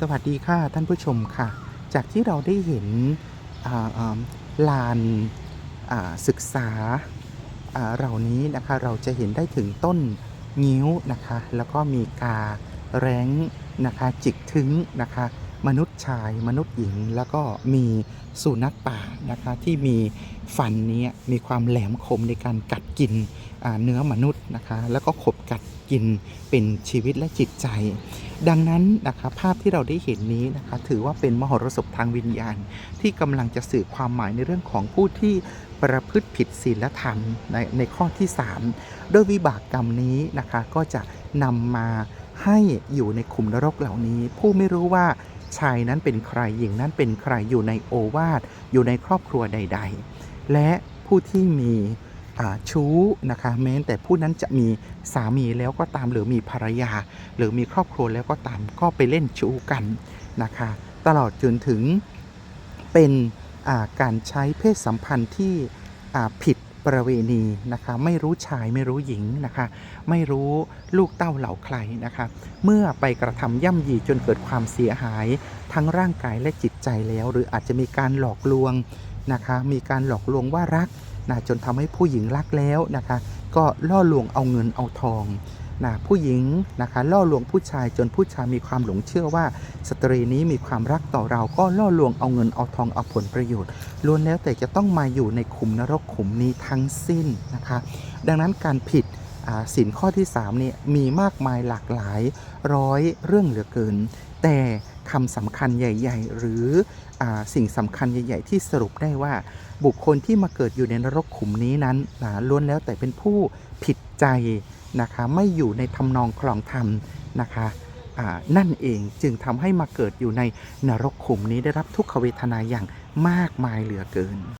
สวัสดีค่ะท่านผู้ชมค่ะ จากที่เราได้เห็นลานศึกษาอ่าเหล่านี้นะคะเราจะเห็นได้ถึงต้นงิ้วนะคะ แล้วก็มีกาแร้งนะคะจิกถึงนะคะ มนุษย์ชายมนุษย์หญิง แล้วก็มีสุนัขป่านะคะที่มีฟันนี้มีความแหลมคมในการกัดกินเนื้อมนุษย์นะคะแล้วก็ขบกัดกินเป็นชีวิตและจิตใจ ดังนั้นนะคะภาพที่เราได้เห็นนี้นะคะถือว่าเป็นมหรสพทางวิญญาณ ที่กำลังจะสื่อความหมายในเรื่องของผู้ที่ประพฤติผิดศีลธรรมในในข้อที่3โดยวิบากกรรมนี้นะคะก็จะนำมาให้อยู่ในขุมนรกเหล่านี้ ผู้ไม่รู้ว่า ชายนั้นเป็นใครหญิงนั้นเป็นใครอยู่ในโอวาทอยู่ในครอบครัวใด ๆ และผู้ที่มีชู้นะคะแม้แต่ผู้นั้นจะมีสามีแล้วก็ตามหรือมีภรรยา หรือมีครอบครัวแล้วก็ตามก็ไปเล่นชู้กันนะคะตลอดจนถึงเป็นการใช้เพศสัมพันธ์ที่ผิด ประเวณีนะคะ ไม่รู้ชายไม่รู้หญิงนะคะ ไม่รู้ลูกเต้าเหล่าใครนะคะ เมื่อไปกระทำย่ำยีจนเกิดความเสียหาย ทั้งร่างกายและจิตใจแล้ว หรืออาจจะมีการหลอกลวงนะคะ มีการหลอกลวงว่ารักนะจนทำให้ผู้หญิงรักแล้วนะคะ ก็ล่อลวงเอาเงินเอาทอง นะผู้หญิงนะคะล่อลวงผู้ชายจนผู้ชายมีความหลงเชื่อว่า สตรีนี้มีความรักต่อเราก็ล่อลวงเอาเงินเอาทองเอาผลประโยชน์ล้วนแล้วแต่จะต้องมาอยู่ในขุมนรกขุมนี้ทั้งสิ้นนะคะดังนั้นการผิดสินข้อที่3เนี่ยมีมากมายหลากหลายร้อยเรื่องเหลือเกิน แต่คำสำคัญใหญ่ ๆ หรืออสิ่งสำคัญใหญ่ ๆ ที่สรุปได้ว่า บุคคลที่มาเกิดอยู่ในนรกขุมนี้นั้นล้วนแล้วแต่เป็นผู้ผิดใจ นะคะไม่อยู่ในทำนองคลองธรรมนะคะนั่นเองจึงทำให้มาเกิดอยู่ในนรกขุมนี้ได้รับทุกขเวทนาอย่างมากมายเหลือเกิน